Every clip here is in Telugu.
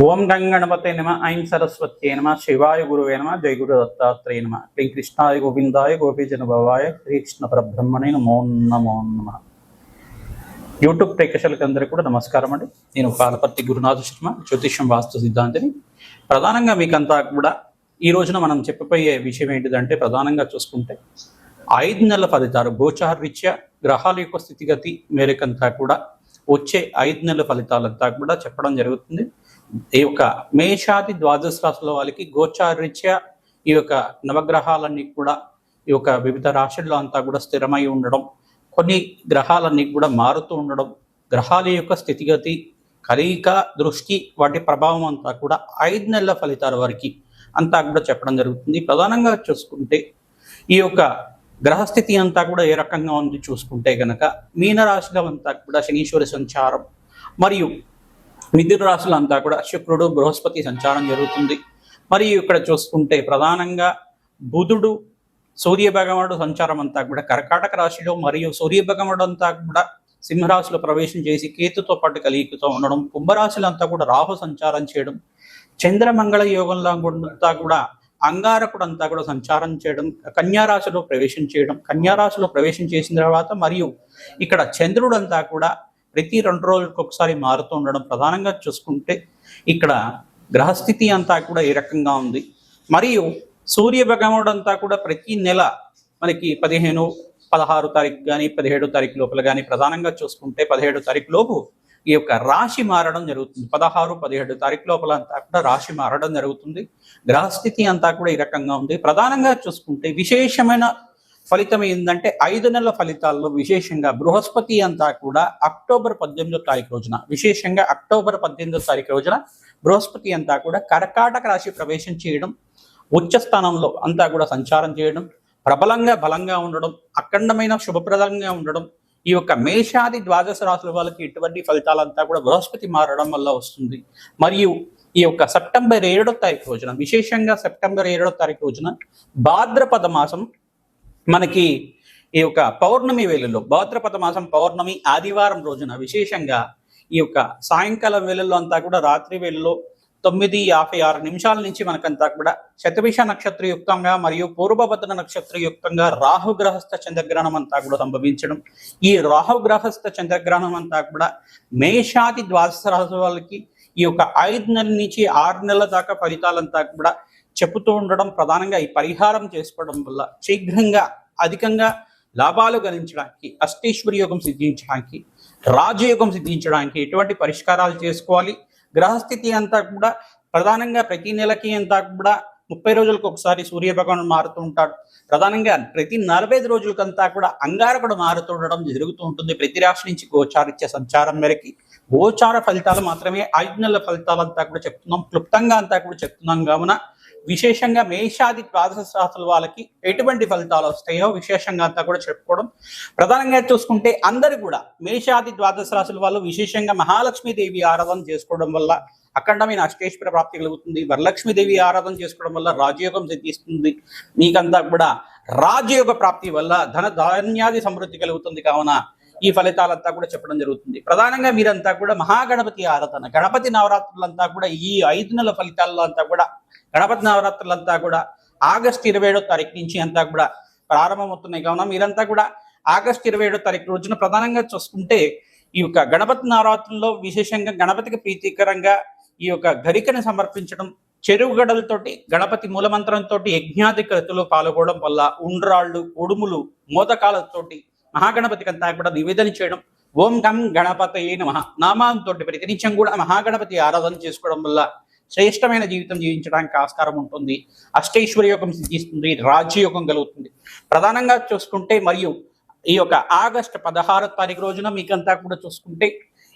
ఓం గం గణపతే నమ ఐం సరస్వత్యే నమ శివాయ గురువే నమ జయ గురు దత్తాత్రేయ నమ. శ్రీ కృష్ణాయ గోవిందాయ గోపీజన భవాయ శ్రీకృష్ణ పరబ్రహ్మణే నమో నమో నమ. యూట్యూబ్ ప్రేక్షకులకి అందరికీ కూడా నమస్కారం అండి. నేను పాలపర్తి గురునాథ శర్మ జ్యోతిష్యం వాస్తు సిద్ధాంతిని. ప్రధానంగా మీకంతా కూడా ఈ రోజున మనం చెప్పబోయే విషయం ఏంటిదంటే ప్రధానంగా చూసుకుంటే ఐదు నెలల ఫలితాలు గోచార రీత్యా గ్రహాల యొక్క స్థితిగతి మేరకంతా కూడా వచ్చే ఐదు నెలల ఫలితాలంతా కూడా చెప్పడం జరుగుతుంది. ఈ యొక్క మేషాది ద్వాదశ రాశుల వాళ్ళకి గోచారీత్యా ఈ యొక్క నవగ్రహాలన్నీ కూడా ఈ యొక్క వివిధ రాశుల్లో అంతా కూడా స్థిరమై ఉండడం కొన్ని గ్రహాలన్నీ కూడా మారుతూ ఉండడం గ్రహాల యొక్క స్థితిగతి కలయిక దృష్టి వాటి ప్రభావం అంతా కూడా ఐదు నెలల ఫలితాల వరకు అంతా కూడా చెప్పడం జరుగుతుంది. ప్రధానంగా చూసుకుంటే ఈ యొక్క గ్రహస్థితి అంతా కూడా ఏ రకంగా ఉంది చూసుకుంటే గనక మీనరాశిలో అంతా కూడా శనీశ్వరి సంచారం మరియు మిథున రాశులు అంతా కూడా శుక్రుడు బృహస్పతి సంచారం జరుగుతుంది. మరియు ఇక్కడ చూసుకుంటే ప్రధానంగా బుధుడు సూర్యభగవానుడు సంచారం అంతా కూడా కర్కాటక రాశిలో మరియు సూర్యభగవానుడు అంతా కూడా సింహరాశిలో ప్రవేశం చేసి కేతుతో పాటు కలిగితో ఉండడం కుంభరాశులంతా కూడా రాహు సంచారం చేయడం చంద్రమంగళ యోగంలో అంతా కూడా అంగారకుడు అంతా కూడా సంచారం చేయడం కన్యారాశిలో ప్రవేశం చేయడం కన్యారాశిలో ప్రవేశం చేసిన తర్వాత మరియు ఇక్కడ చంద్రుడు అంతా కూడా ప్రతి రెండు రోజులకు ఒకసారి మారుతూ ఉండడం ప్రధానంగా చూసుకుంటే ఇక్కడ గ్రహస్థితి అంతా కూడా ఏ రకంగా ఉంది. మరియు సూర్య భగవానుడు అంతా కూడా ప్రతి నెల మనకి పదిహేను పదహారు తారీఖు కానీ పదిహేడు తారీఖు లోపల కానీ ప్రధానంగా చూసుకుంటే పదిహేడు తారీఖు లోపు ఈ యొక్క రాశి మారడం జరుగుతుంది. పదహారు పదిహేడు తారీఖు లోపల అంతా కూడా రాశి మారడం జరుగుతుంది. గ్రహస్థితి అంతా కూడా ఈ రకంగా ఉంది. ప్రధానంగా చూసుకుంటే విశేషమైన ఫలితం ఏంటంటే ఐదు నెలల ఫలితాల్లో విశేషంగా బృహస్పతి అంతా కూడా అక్టోబర్ పద్దెనిమిదో తారీఖు రోజున విశేషంగా అక్టోబర్ పద్దెనిమిదో తారీఖు రోజున బృహస్పతి అంతా కూడా కర్కాటక రాశి ప్రవేశం చేయడం ఉచ్చ స్థానంలో అంతా కూడా సంచారం చేయడం ప్రబలంగా బలంగా ఉండడం అఖండమైన శుభప్రదంగా ఉండడం ఈ యొక్క మేషాది ద్వాదశ రాశుల వాళ్ళకి ఇటువంటి ఫలితాలంతా కూడా బృహస్పతి మారడం వల్ల వస్తుంది. మరియు ఈ యొక్క సెప్టెంబర్ ఏడో తారీఖు రోజున విశేషంగా సెప్టెంబర్ ఏడో తారీఖు రోజున భాద్రపద మాసం మనకి ఈ యొక్క పౌర్ణమి వేళల్లో భాద్రపద మాసం పౌర్ణమి ఆదివారం రోజున విశేషంగా ఈ యొక్క సాయంకాలం వేళల్లో అంతా కూడా రాత్రి వేళల్లో తొమ్మిది యాభై ఆరు నిమిషాల నుంచి మనకంతా కూడా శతభిష నక్షత్రయుక్తంగా మరియు పూర్వభద్ర నక్షత్రయుక్తంగా రాహుగ్రహస్థ చంద్రగ్రహణం అంతా కూడా సంభవించడం. ఈ రాహుగ్రహస్థ చంద్రగ్రహణం అంతా కూడా మేషాది ద్వాదశ రాశి వాళ్ళకి ఈ యొక్క ఐదు నెలల నుంచి ఆరు నెలల దాకా ఫలితాలంతా కూడా చెబుతూ ఉండడం ప్రధానంగా ఈ పరిహారం చేసుకోవడం వల్ల శీఘ్రంగా అధికంగా లాభాలు గణించడానికి అష్టేశ్వరి యోగం సిద్ధించడానికి రాజయోగం సిద్ధించడానికి ఎటువంటి పరిష్కారాలు చేసుకోవాలి? గ్రహస్థితి అంతా కూడా ప్రధానంగా ప్రతి నెలకి అంతా కూడా ముప్పై రోజులకు ఒకసారి సూర్య భగవానుడు మారుతూ ఉంటాడు. ప్రధానంగా ప్రతి నలభై ఐదు రోజులకంతా కూడా అంగారకుడు మారుతూ ఉండడం జరుగుతూ ఉంటుంది. ప్రతి రాశి నుంచి గోచారిచ్చే సంచారం మేరకి గోచార ఫలితాలు మాత్రమే ఐదు నెలల ఫలితాలంతా కూడా చెప్తున్నాం. క్లుప్తంగా అంతా కూడా చెప్తున్నాం. కావున విశేషంగా మేషాది ద్వాదశ రాశుల వాళ్ళకి ఎటువంటి ఫలితాలు వస్తాయో విశేషంగా అంతా కూడా చెప్పుకోవడం. ప్రధానంగా చూసుకుంటే అందరు కూడా మేషాది ద్వాదశ రాశుల వాళ్ళు విశేషంగా మహాలక్ష్మీదేవి ఆరాధన చేసుకోవడం వల్ల అఖండమైన అష్టేశ్వర ప్రాప్తి కలుగుతుంది. వరలక్ష్మీదేవి ఆరాధన చేసుకోవడం వల్ల రాజయోగం సిద్ధిస్తుంది. మీకంతా కూడా రాజయోగ ప్రాప్తి వల్ల ధన ధాన్యాది సమృద్ధి కలుగుతుంది కావున ఈ ఫలితాలంతా కూడా చెప్పడం జరుగుతుంది. ప్రధానంగా మీరంతా కూడా మహాగణపతి ఆరాధన గణపతి నవరాత్రులంతా కూడా ఈ ఐదు నెలల ఫలితాల్లో అంతా కూడా గణపతి నవరాత్రులంతా కూడా ఆగస్టు ఇరవై ఏడో తారీఖు నుంచి అంతా కూడా ప్రారంభమవుతున్నాయి. కావున మీరంతా కూడా ఆగస్టు ఇరవై ఏడో తారీఖు రోజున ప్రధానంగా చూసుకుంటే ఈ యొక్క గణపతి నవరాత్రుల్లో విశేషంగా గణపతికి ప్రీతికరంగా ఈ యొక్క గరికను సమర్పించడం చెరువు గడలతోటి గణపతి మూలమంత్రంతో యజ్ఞాది కృతులు పాల్గొనడం వల్ల ఉండ్రాళ్ళు ఉడుములు మోదకాలతోటి మహాగణపతికి అంతా కూడా నివేదన చేయడం ఓం గం గణపతయే నమ నామాంతో ప్రతినిత్యం కూడా మహాగణపతి ఆరాధన చేసుకోవడం వల్ల శ్రేష్టమైన జీవితం జీవించడానికి ఆస్కారం ఉంటుంది. అష్టైశ్వర్యోగం సిద్ధిస్తుంది. రాజ్యయోగం కలుగుతుంది. ప్రధానంగా చూసుకుంటే మరియు ఈ యొక్క ఆగస్టు పదహారో తారీఖు రోజున మీకంతా కూడా చూసుకుంటే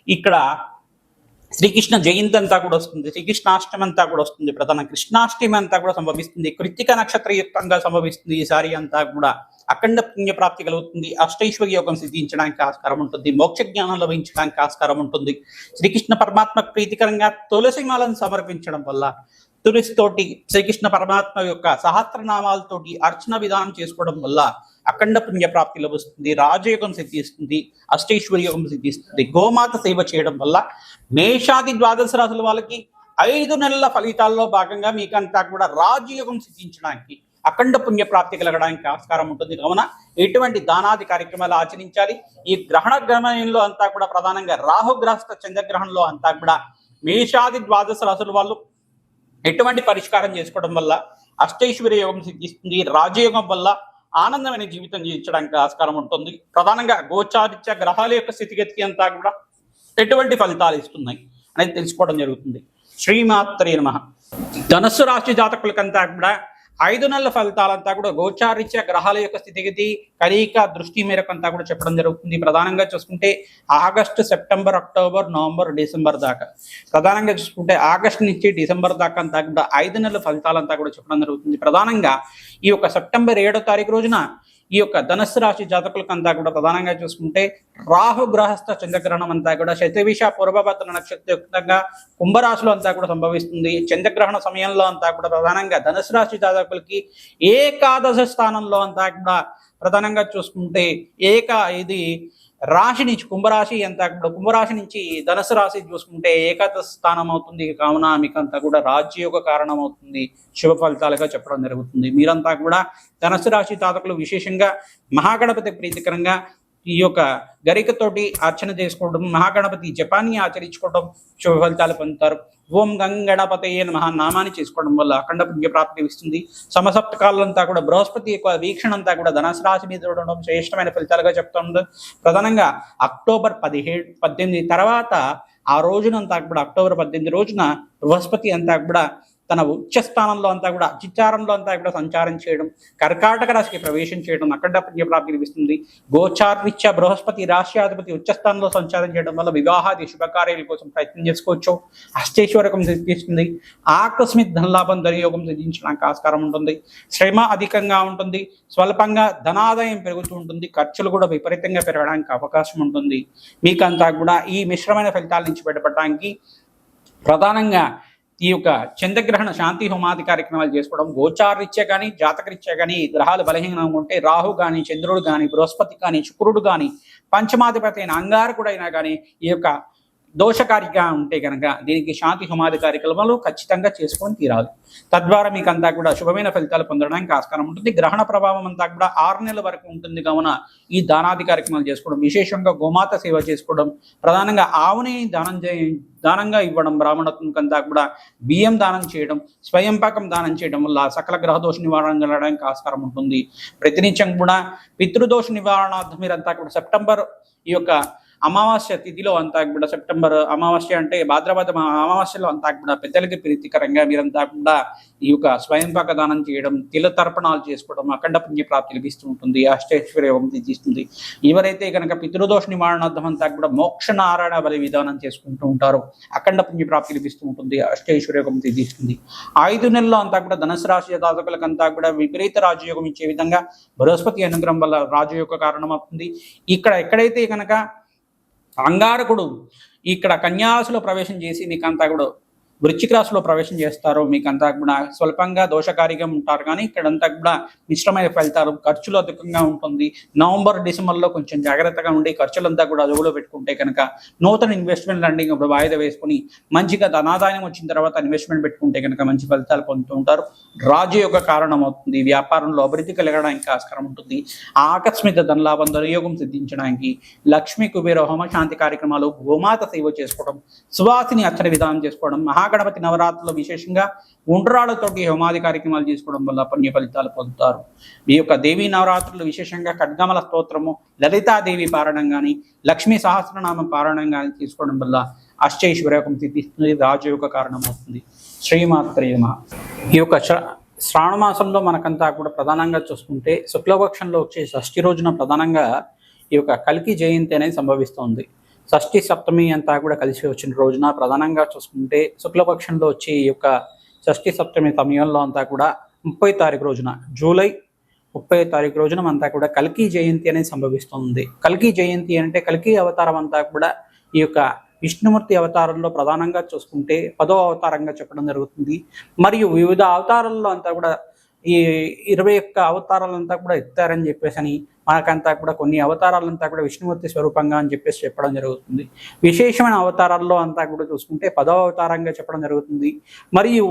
ఇక్కడ శ్రీకృష్ణ జయంతి అంతా కూడా వస్తుంది. శ్రీకృష్ణాష్టమి అంతా కూడా వస్తుంది. ప్రధాన కృష్ణాష్టమి అంతా కూడా సంభవిస్తుంది. కృత్తిక నక్షత్రయుక్తంగా సంభవిస్తుంది. ఈసారి అంతా కూడా అఖండ పుణ్యప్రాప్తి కలుగుతుంది. అష్టైశ్వర్య యోగం సిద్ధించడానికి ఆస్కారం ఉంటుంది. మోక్ష జ్ఞానం లభించడానికి ఆస్కారం ఉంటుంది. శ్రీకృష్ణ పరమాత్మ ప్రీతికరంగా తులసి మాలను సమర్పించడం వల్ల తులసితోటి శ్రీకృష్ణ పరమాత్మ యొక్క సహస్రనామాలతోటి అర్చన విధానం చేసుకోవడం వల్ల అఖండ పుణ్య ప్రాప్తి లభిస్తుంది రాజయోగం సిద్ధిస్తుంది అష్టైశ్వర్యోగం సిద్ధిస్తుంది. గోమాత సేవ చేయడం వల్ల మేషాది ద్వాదశ రాసుల వాళ్ళకి ఐదు నెలల ఫలితాల్లో భాగంగా మీకంతా కూడా రాజయోగం సిద్ధించడానికి అఖండ పుణ్య ప్రాప్తి కలగడానికి ఆస్కారం ఉంటుంది. కావున ఎటువంటి దానాది కార్యక్రమాలు ఆచరించాలి? ఈ గ్రహణ గమనంలో అంతా కూడా ప్రధానంగా రాహుగ్రస్త చంద్రగ్రహణంలో అంతా కూడా మేషాది ద్వాదశ రాసుల వాళ్ళు ఎటువంటి పరిష్కారం చేసుకోవడం వల్ల అష్టైశ్వర్య యోగం సిద్ధిస్తుంది రాజయోగం వల్ల ఆనందమైన జీవితం జీవించడానికి ఆస్కారం ఉంటుంది. ప్రధానంగా గోచారిత్య గ్రహాల యొక్క స్థితిగతికి అంతా కూడా ఎటువంటి ఫలితాలు ఇస్తున్నాయి అనేది తెలుసుకోవడం జరుగుతుంది. శ్రీమాత్రే నమ. ధనస్సు రాశి జాతకులకంతా కూడా ఐదు నెలల ఫలితాలంతా కూడా గోచారిత్య గ్రహాల యొక్క స్థితిగతి కలయిక దృష్టి మేరకు అంతా కూడా చెప్పడం జరుగుతుంది. ప్రధానంగా చూసుకుంటే August September October November December దాకా. ప్రధానంగా చూసుకుంటే ఆగస్టు నుంచి డిసెంబర్ దాకా అంతా కూడా ఐదు నెలల ఫలితాలంతా కూడా చెప్పడం జరుగుతుంది. ప్రధానంగా ఈ యొక్క సెప్టెంబర్ ఏడో తారీఖు రోజున ఈ యొక్క ధనస్సు రాశి జాతకులకు అంతా కూడా ప్రధానంగా చూసుకుంటే రాహు గ్రహస్థ చంద్రగ్రహణం అంతా కూడా శతవిష పూర్వభద్ర నక్షత్రంగా కుంభరాశిలో అంతా కూడా సంభవిస్తుంది. చంద్రగ్రహణ సమయంలో అంతా కూడా ప్రధానంగా ధనుసు రాశి జాతకులకి ఏకాదశ స్థానంలో అంతా కూడా ప్రధానంగా చూసుకుంటే ఏక ఇది రాశి నుంచి కుంభరాశి అంతా కుంభరాశి నుంచి ధనుసు రాశి చూసుకుంటే ఏకాదశ స్థానం అవుతుంది. కావున మీకంతా కూడా రాజ్యయోగ కారణం అవుతుంది. శుభ ఫలితాలుగా చెప్పడం జరుగుతుంది. మీరంతా కూడా ధనుసు రాశి తాతకులు విశేషంగా మహాగణపతి ప్రీతికరంగా ఈ యొక్క గరికతోటి అర్చన చేసుకోవడం మహాగణపతి జపాన్ని ఆచరించుకోవడం శుభ ఫలితాలు పొందుతారు. ఓం గంగణపతయ్య మహా నామాన్ని చేసుకోవడం వల్ల అఖండ పుణ్య ప్రాప్తి ఇస్తుంది సమసప్తకాలంతా కూడా బృహస్పతి యొక్క వీక్షణ అంతా కూడా ధనసు రాశి మీద చూడడం శ్రేష్టమైన ఫలితాలుగా చెప్తుంది ప్రధానంగా అక్టోబర్ పదిహేడు పద్దెనిమిది తర్వాత ఆ రోజునంతా కూడా అక్టోబర్ పద్దెనిమిది రోజున బృహస్పతి అంతా కూడా తన ఉచ్చ స్థానంలో అంతా కూడా అతిచారంలో అంతా కూడా సంచారం చేయడం కర్కాటక రాశికి ప్రవేశం చేయడం అక్కడ పుణ్య ప్రాప్తి లభిస్తుంది బృహస్పతి రాష్ట్రాధిపతి ఉచ్చ స్థానంలో సంచారం చేయడం వల్ల వివాహాది శుభకార్యాల కోసం ప్రయత్నం చేసుకోవచ్చు. అష్టేశ్వరకం సిద్ధిస్తుంది. ఆకస్మిక ధనలాభం ధనయోగం సిద్ధించడానికి ఆస్కారం ఉంటుంది. శ్రమ అధికంగా ఉంటుంది. స్వల్పంగా ధనాదాయం పెరుగుతూ ఉంటుంది. ఖర్చులు కూడా విపరీతంగా పెరగడానికి అవకాశం ఉంటుంది. మీకంతా కూడా ఈ మిశ్రమైన ఫలితాల నుంచి బయటపడడానికి ప్రధానంగా ఈ యొక్క చంద్రగ్రహణ శాంతి హోమాది కార్యక్రమాలు చేసుకోవడం గోచారరీత్యా కానీ జాతకరీత్యా కానీ గ్రహాలు బలహీనంగా ఉంటే రాహు కానీ చంద్రుడు కానీ బృహస్పతి కానీ శుక్రుడు కానీ పంచమాధిపతి అయిన అంగారకుడైనా కానీ ఈ యొక్క దోషకారిగా ఉంటే కనుక దీనికి శాంతి హోమాది కార్యక్రమాలు ఖచ్చితంగా చేసుకొని తీరాలి. తద్వారా మీకు అంతా కూడా శుభమైన ఫలితాలు పొందడానికి ఆస్కారం ఉంటుంది. గ్రహణ ప్రభావం అంతా కూడా ఆరు నెలల వరకు ఉంటుంది. కావున ఈ దానాది కార్యక్రమాలు చేసుకోవడం విశేషంగా గోమాత సేవ చేసుకోవడం ప్రధానంగా ఆవుని దానం చే దానంగా ఇవ్వడం బ్రాహ్మణత్వంకంతా కూడా బియ్యం దానం చేయడం స్వయం పాకం దానం చేయడం వల్ల సకల గ్రహ దోష నివారణ కలగడానికి ఆస్కారం ఉంటుంది. ప్రతినిత్యం కూడా పితృదోష నివారణార్థం మీరంతా కూడా సెప్టెంబర్ ఈ యొక్క అమావాస్య తిథిలో అంతా కూడా సెప్టెంబర్ అమావాస్య అంటే భాద్రపద అమావాస్యలో అంతా కూడా పెద్దలకి ప్రీతికరంగా మీరంతా కూడా ఈ యొక్క స్వయంపాక దానం చేయడం తిల తర్పణాలు చేసుకోవడం అఖండ పుణ్య ప్రాప్తి లభిస్తూ ఉంటుంది అష్టైశ్వర్య తీస్తుంది ఎవరైతే కనుక పితృదోష నివారణార్థం అంతా కూడా మోక్ష నారాయణ బలి విధానం చేసుకుంటూ ఉంటారో అఖండ పుణ్య ప్రాప్తి లభిస్తూ ఉంటుంది అష్టైశ్వర్య యోగం సిద్ధిస్తుంది ఐదు నెలల్లో అంతా కూడా ధనుసు రాశి జాతకులకంతా కూడా విపరీత రాజయోగం ఇచ్చే విధంగా బృహస్పతి అనుగ్రహం వల్ల రాజయోగ కారణం అవుతుంది ఇక్కడ ఎక్కడైతే కనుక అంగారకుడు ఇక్కడ కన్యాసులో ప్రవేశం చేసి నీకంతకుడు కూడా వృచ్చిక రాశిలో ప్రవేశం చేస్తారో అంతా కూడా స్వల్పంగా దోషకారిగా ఉంటారు. కానీ ఇక్కడంతా కూడా మిశ్రమైన ఫలితాలు ఖర్చులు అధికంగా ఉంటుంది. నవంబర్ డిసెంబర్లో కొంచెం జాగ్రత్తగా ఉండి ఖర్చులంతా కూడా అదుపులో పెట్టుకుంటే కనుక నూతన ఇన్వెస్ట్మెంట్ లండింగ్ ఇప్పుడు వాయిదా వేసుకుని మంచిగా ధనాదాయం వచ్చిన తర్వాత ఇన్వెస్ట్మెంట్ పెట్టుకుంటే కనుక మంచి ఫలితాలు పొందుతూ ఉంటారు. రాజు యొక్క కారణం అవుతుంది. వ్యాపారంలో అభివృద్ధి కలగడానికి ఆస్కారం ఉంటుంది. ఆకస్మిక ధనలాభం దుర్యోగం సిద్ధించడానికి లక్ష్మీ కుబేర హోమ శాంతి కార్యక్రమాలు గోమాత సేవ చేసుకోవడం సువాసిని అర్చన విధానం చేసుకోవడం మహాగణపతి నవరాత్రులు విశేషంగా ఉండ్రాళ్ళతోటి హోమాది కార్యక్రమాలు చేసుకోవడం వల్ల పుణ్య ఫలితాలు పొందుతారు. ఈ యొక్క దేవీ నవరాత్రులు విశేషంగా ఖడ్గమల స్తోత్రము లలితాదేవి పారాయణం కానీ లక్ష్మీ సహస్రనామ పారాయణం కానీ తీసుకోవడం వల్ల అష్టైశ్వర్యకం సిద్ధిస్తుంది రాజయోగ కారణమవుతుంది. శ్రీమాత్రేమ ఈ యొక్క శ్రావణమాసంలో శ్రావణ మాసంలో మనకంతా కూడా ప్రధానంగా చూసుకుంటే శుక్లపక్షంలో వచ్చే షష్ఠి రోజున ప్రధానంగా ఈ యొక్క కలికి జయంతి అనేది సంభవిస్తుంది. షష్ఠి సప్తమి అంతా కూడా కలిసి వచ్చిన రోజున ప్రధానంగా చూసుకుంటే శుక్లపక్షంలో వచ్చి ఈ యొక్క షష్ఠి సప్తమి సమయంలో అంతా కూడా ముప్పై తారీఖు రోజున జూలై ముప్పై తారీఖు రోజున అంతా కూడా కల్కి జయంతి అనేది సంభవిస్తుంది. కల్కి జయంతి అంటే కల్కి అవతారం అంతా కూడా ఈ యొక్క విష్ణుమూర్తి అవతారంలో ప్రధానంగా చూసుకుంటే పదో అవతారంగా చెప్పడం జరుగుతుంది. మరియు వివిధ అవతారాల్లో అంతా కూడా ఈ ఇరవై ఒక్క అవతారాలంతా కూడా ఎత్తారని చెప్పేసి అని మనకంతా కూడా కొన్ని అవతారాలంతా కూడా విష్ణుమూర్తి స్వరూపంగా అని చెప్పేసి చెప్పడం జరుగుతుంది. విశేషమైన అవతారాల్లో అంతా కూడా చూసుకుంటే పదవ అవతారంగా చెప్పడం జరుగుతుంది. మరియు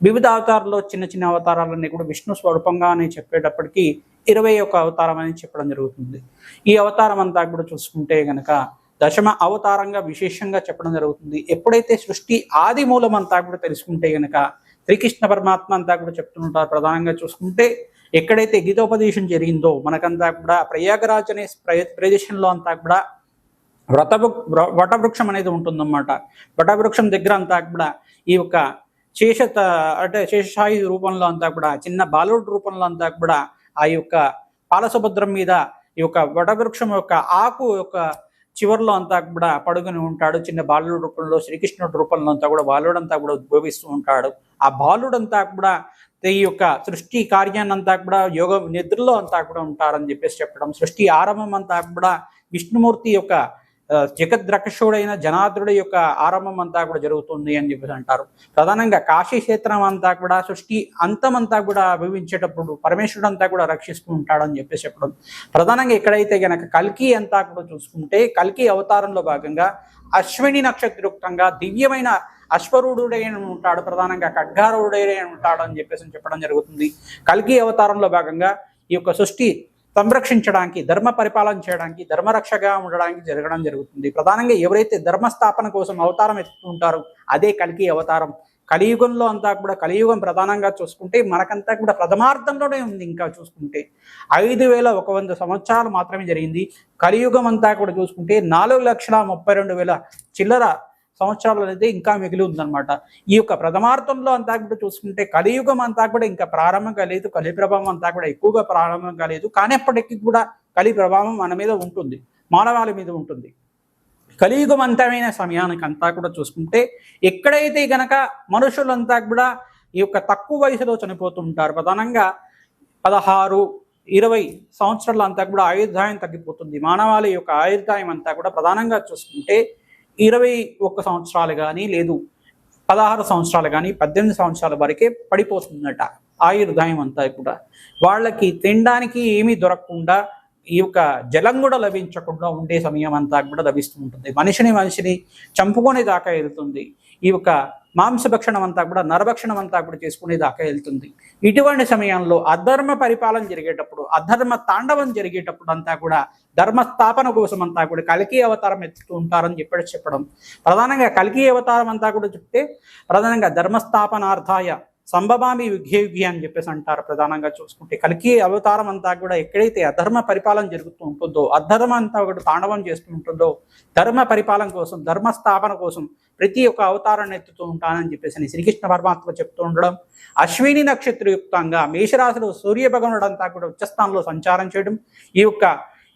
వివిధ అవతారాల్లో చిన్న చిన్న అవతారాలన్నీ కూడా విష్ణు స్వరూపంగా అని చెప్పేటప్పటికీ ఇరవై ఒక అవతారం అని చెప్పడం జరుగుతుంది. ఈ అవతారం అంతా కూడా చూసుకుంటే గనక దశమ అవతారంగా విశేషంగా చెప్పడం జరుగుతుంది. ఎప్పుడైతే సృష్టి ఆది మూలం అంతా కూడా తెలుసుకుంటే గనక శ్రీకృష్ణ పరమాత్మ అంతా కూడా చెప్తుంటారు ప్రధానంగా చూసుకుంటే ఎక్కడైతే గీతోపదేశం జరిగిందో మనకంతా కూడా ప్రయాగరాజ్ అనే ప్రదేశంలో అంతా కూడా వ్రత వటవృక్షం అనేది ఉంటుందన్నమాట. వటవృక్షం దగ్గర అంతా కూడా ఈ యొక్క శేష అంటే శేషాయి రూపంలో అంతా కూడా చిన్న బాలుడు రూపంలో అంతా కూడా ఆ యొక్క పాలసుభద్రం మీద ఈ యొక్క వటవృక్షం యొక్క ఆకు యొక్క చివరిలో అంతా కూడా పడుకుని ఉంటాడు. చిన్న బాలుడు రూపంలో శ్రీకృష్ణుడి రూపంలో అంతా కూడా బాలుడంతా కూడా ఉద్భవిస్తూ ఉంటాడు. ఆ బాలుడంతా కూడా ఈ యొక్క సృష్టి కార్యాన్ని అంతా కూడా యోగ నిద్రలో అంతా కూడా ఉంటారని చెప్పేసి చెప్పడం సృష్టి ఆరంభం అంతా కూడా విష్ణుమూర్తి యొక్క జగద్రక్షుడైన జనార్దుడి యొక్క ఆరంభం అంతా కూడా జరుగుతుంది అని చెప్పేసి అంటారు. ప్రధానంగా కాశీ క్షేత్రం అంతా కూడా సృష్టి అంతమంతా కూడా అభివించేటప్పుడు పరమేశ్వరుడు అంతా కూడా రక్షిస్తూ ఉంటాడని చెప్పేసి చెప్పడం. ప్రధానంగా ఎక్కడైతే గనక కల్కి అంతా కూడా చూసుకుంటే కల్కి అవతారంలో భాగంగా అశ్విని నక్షత్రయుక్తంగా దివ్యమైన అశ్వరుడుడై ఉంటాడు ప్రధానంగా ఖడ్గారుడై ఉంటాడు అని చెప్పేసి చెప్పడం జరుగుతుంది. కల్కి అవతారంలో భాగంగా ఈ యొక్క సృష్టి సంరక్షించడానికి ధర్మ పరిపాలన చేయడానికి ధర్మరక్షగా ఉండడానికి జరగడం జరుగుతుంది. ప్రధానంగా ఎవరైతే ధర్మస్థాపన కోసం అవతారం ఎత్తుకుంటారో అదే కలికి అవతారం. కలియుగంలో అంతా కూడా కలియుగం ప్రధానంగా చూసుకుంటే మనకంతా కూడా ప్రథమార్థంలోనే ఉంది ఇంకా చూసుకుంటే. ఐదు వేల ఒక వంద సంవత్సరాలు మాత్రమే జరిగింది. కలియుగం అంతా కూడా చూసుకుంటే నాలుగు లక్షల ముప్పై రెండు వేల చిల్లర సంవత్సరాలు అనేది ఇంకా మిగిలి ఉందన్నమాట. ఈ యొక్క ప్రథమార్థంలో అంతా కూడా చూసుకుంటే కలియుగం అంతా కూడా ఇంకా ప్రారంభం కాలేదు. కలి ప్రభావం అంతా కూడా ఎక్కువగా ప్రారంభం కాలేదు. కానీ కూడా కలి ప్రభావం మన మీద ఉంటుంది. మానవాళి మీద ఉంటుంది. కలియుగం అంతమైన సమయానికి అంతా కూడా చూసుకుంటే ఎక్కడైతే గనక మనుషులంతా కూడా ఈ యొక్క తక్కువ వయసులో చనిపోతుంటారు. ప్రధానంగా పదహారు ఇరవై సంవత్సరాల అంతా కూడా ఆయుర్దాయం తగ్గిపోతుంది. మానవాళి యొక్క ఆయుర్దాయం అంతా కూడా ప్రధానంగా చూసుకుంటే ఇరవై ఒక్క సంవత్సరాలు కానీ లేదు పదహారు సంవత్సరాలు కానీ పద్దెనిమిది సంవత్సరాల వరకే పడిపోతుందట ఆయుర్దాయం అంతా కూడా వాళ్ళకి తినడానికి ఏమీ దొరకకుండా ఈ యొక్క జలం కూడా లభించకుండా ఉండే సమయం అంతా కూడా లభిస్తూ ఉంటుంది. మనిషిని మనిషిని చంపుకునే దాకా వెళ్తుంది. ఈ యొక్క మాంసభక్షణం అంతా కూడా నరభక్షణం అంతా కూడా చేసుకునే దాకా వెళ్తుంది. ఇటువంటి సమయంలో అధర్మ పరిపాలన జరిగేటప్పుడు అధర్మ తాండవం జరిగేటప్పుడు అంతా కూడా ధర్మస్థాపన కోసం అంతా కూడా కలికి అవతారం ఎత్తుతూ ఉంటారని చెప్పి చెప్పడం. ప్రధానంగా కలికి అవతారం అంతా కూడా చెప్తే ప్రధానంగా ధర్మస్థాపనార్థాయ సంభవామి విఘ్యయుగి అని చెప్పేసి అంటారు ప్రధానంగా చూసుకుంటే. కలికి అవతారం అంతా కూడా ఎక్కడైతే అధర్మ పరిపాలన జరుగుతూ ఉంటుందో అధర్మ అంతా కూడా తాండవం చేస్తూ ఉంటుందో ధర్మ పరిపాలన కోసం ధర్మ స్థాపన కోసం ప్రతి ఒక్క అవతారాన్ని ఎత్తుతూ ఉంటానని చెప్పేసి శ్రీకృష్ణ పరమాత్మ చెప్తూ ఉండడం. అశ్విని నక్షత్రయుక్తంగా మేషరాశిలో సూర్య భగవానుడు అంతా కూడా ఉచ్చస్థానంలో సంచారం చేయడం. ఈ యొక్క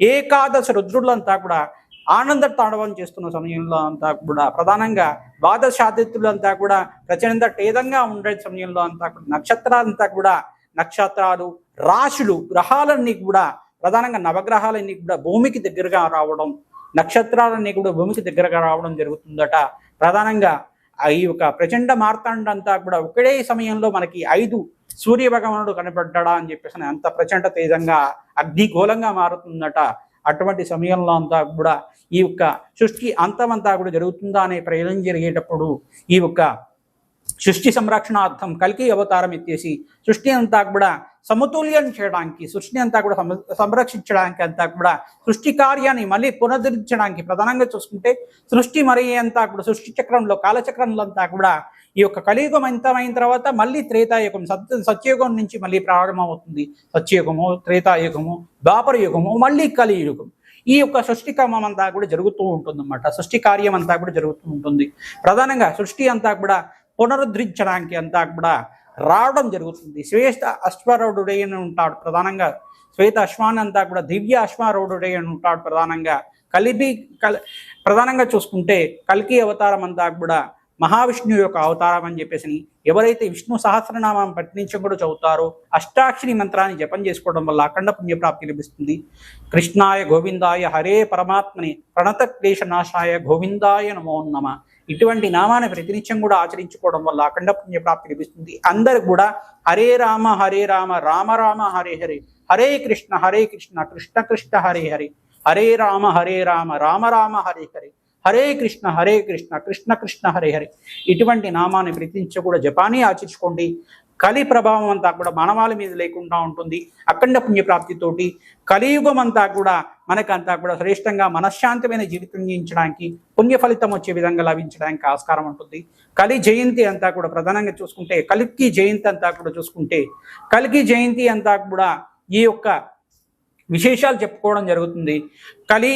ఏకాదశ రుద్రులంతా కూడా ఆనంద తాండవం చేస్తున్న సమయంలో అంతా కూడా ప్రధానంగా బాధ ద్వాదశాదిత్యులంతా కూడా ప్రచండ టేదంగా ఉండే సమయంలో అంతా కూడా నక్షత్రాలంతా కూడా నక్షత్రాలు రాశులు గ్రహాలన్నీ కూడా ప్రధానంగా నవగ్రహాలన్నీ కూడా భూమికి దగ్గరగా రావడం నక్షత్రాలన్నీ కూడా భూమికి దగ్గరగా రావడం జరుగుతుందట. ప్రధానంగా ఈ యొక్క ప్రచండ మార్తాండ అంతా కూడా ఒకటే సమయంలో మనకి ఐదు సూర్య భగవానుడు కనబడ్డా అని చెప్పేసి అంత ప్రచండ తేజంగా అగ్నిగోళంగా మారుతుందట. అటువంటి సమయంలో అంతా కూడా ఈ యొక్క సృష్టి అంతమంతా కూడా జరుగుతుందా అనే ప్రయోజనం జరిగేటప్పుడు ఈ యొక్క సృష్టి సంరక్షణార్థం కలికి అవతారం ఎత్తేసి సృష్టి అంతా కూడా సమతుల్యం చేయడానికి సృష్టి అంతా కూడా సంరక్షించడానికి అంతా కూడా సృష్టి కార్యాన్ని మళ్ళీ పునరుద్ధరించడానికి ప్రధానంగా చూసుకుంటే సృష్టి మరి అంతా కూడా సృష్టి చక్రంలో కాలచక్రంలో అంతా కూడా ఈ యొక్క కలియుగం అంతమైన తర్వాత మళ్ళీ త్రేతాయుగం సత్య సత్యయుగం నుంచి మళ్ళీ ప్రారంభమవుతుంది. సత్యయుగము త్రేతాయుగము ద్వాపర యుగము మళ్ళీ కలియుగం. ఈ యొక్క సృష్టి క్రమం అంతా కూడా జరుగుతూ ఉంటుంది అన్నమాట సృష్టి కార్యం అంతా కూడా జరుగుతూ ఉంటుంది. ప్రధానంగా సృష్టి అంతా కూడా పునరుద్ధరించడానికి అంతా కూడా రావడం జరుగుతుంది. శ్వేత శ్రేష్ఠ అని ఉంటాడు ప్రధానంగా. శ్వేత అశ్వాన్ని అంతా కూడా దివ్య అశ్వారూఢుడే అని ఉంటాడు ప్రధానంగా. కలిపి కల్ ప్రధానంగా చూసుకుంటే కల్కి అవతారం అంతా కూడా మహావిష్ణువు యొక్క అవతారం అని చెప్పేసి ఎవరైతే విష్ణు సహస్రనామం పఠించడం కూడా చదువుతారో అష్టాక్షరి మంత్రాన్ని జపం చేసుకోవడం వల్ల అఖండ పుణ్యప్రాప్తి లభిస్తుంది. కృష్ణాయ గోవిందాయ హరే పరమాత్మని ప్రణత క్లేశ నాశాయ గోవిందాయ నమో నమ. ఇటువంటి నామాన్ని ప్రతినిత్యం కూడా ఆచరించుకోవడం వల్ల అఖండ పుణ్యప్రాప్తి లభిస్తుంది. అందరికి కూడా హరే రామ హరే రామ రామ రామ హరే హరే హరే కృష్ణ హరే కృష్ణ కృష్ణ కృష్ణ హరే హరే హరే రామ హరే రామ రామ రామ హరే హరే హరే కృష్ణ హరే కృష్ణ కృష్ణ కృష్ణ హరే హరే. ఇటువంటి నామాన్ని ప్రతినిత్యం కూడా జపాన్ని ఆచరించుకోండి. కలి ప్రభావం అంతా కూడా మానవాల మీద లేకుండా ఉంటుంది. అఖండ పుణ్యప్రాప్తితోటి కలియుగం అంతా కూడా మనకంతా కూడా శ్రేష్టంగా మనశ్శాంతమైన జీవితం జీవించడానికి పుణ్య ఫలితం వచ్చే విధంగా లభించడానికి ఆస్కారం ఉంటుంది. కలి జయంతి అంతా కూడా ప్రధానంగా చూసుకుంటే కలికి జయంతి అంతా కూడా చూసుకుంటే కలికి జయంతి అంతా కూడా ఈ యొక్క విశేషాలు చెప్పుకోవడం జరుగుతుంది. కలి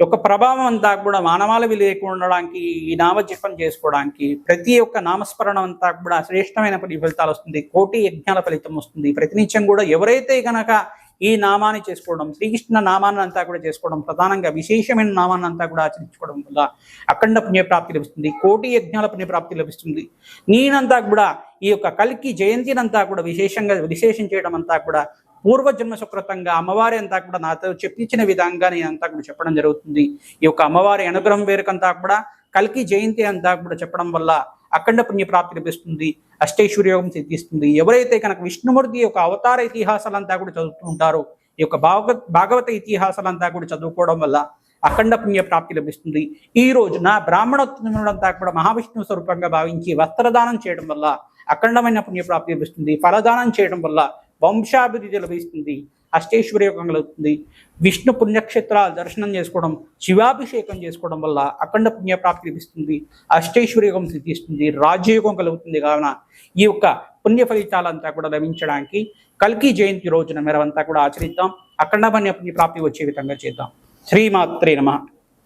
యొక్క ప్రభావం అంతా కూడా మానవాళి లేకుండా ఉండడానికి ఈ నామజపం చేసుకోవడానికి ప్రతి ఒక్క నామస్మరణ అంతా కూడా శ్రేష్టమైన ఫలితాలు వస్తుంది. కోటి యజ్ఞాల ఫలితం వస్తుంది. ప్రతినిత్యం కూడా ఎవరైతే గనక ఈ నామాన్ని చేసుకోవడం శ్రీకృష్ణ నామాన్ని అంతా కూడా చేసుకోవడం ప్రధానంగా విశేషమైన నామాన్ని అంతా కూడా ఆచరించుకోవడం వల్ల అఖండ పుణ్యప్రాప్తి లభిస్తుంది. కోటి యజ్ఞాల పుణ్యప్రాప్తి లభిస్తుంది. నేనంతా కూడా ఈ యొక్క కలికి జయంతినంతా కూడా విశేషంగా విశేషం చేయడం అంతా కూడా పూర్వజన్మ సుకృతంగా అమ్మవారి అంతా కూడా నాతో చెప్పించిన విధంగా నేను అంతా కూడా చెప్పడం జరుగుతుంది. ఈ యొక్క అమ్మవారి అనుగ్రహం వేరుకంతా కూడా కలికి జయంతి అంతా కూడా చెప్పడం వల్ల అఖండ పుణ్య ప్రాప్తి లభిస్తుంది అష్టైశ్వర్యోగం సిద్ధిస్తుంది. ఎవరైతే కనుక విష్ణుమూర్తి యొక్క అవతార ఇతిహాసాలంతా కూడా చదువుతూ ఉంటారో ఈ యొక్క భాగవత భాగవత ఇతిహాసాలంతా కూడా చదువుకోవడం వల్ల అఖండ పుణ్య ప్రాప్తి లభిస్తుంది. ఈ రోజున బ్రాహ్మణోత్తములంతా కూడా మహావిష్ణువు స్వరూపంగా భావించి వస్త్రదానం చేయడం వల్ల అఖండమైన పుణ్య ప్రాప్తి లభిస్తుంది. ఫలదానం చేయడం వల్ల వంశాభివృద్ధి లభిస్తుంది అష్టైశ్వర్యోగం కలుగుతుంది. విష్ణు పుణ్యక్షేత్రాలు దర్శనం చేసుకోవడం శివాభిషేకం చేసుకోవడం వల్ల అఖండ పుణ్య ప్రాప్తి లభిస్తుంది అష్టైశ్వర్యోగం సిద్ధిస్తుంది రాజయోగం కలుగుతుంది. కావున ఈ యొక్క పుణ్య ఫలితాలంతా కూడా లభించడానికి కల్కి జయంతి రోజున మేరవంతా కూడా ఆచరిద్దాం. అఖండ పుణ్య పుణ్య వచ్చే విధంగా చేద్దాం. శ్రీమాత్రే నమ.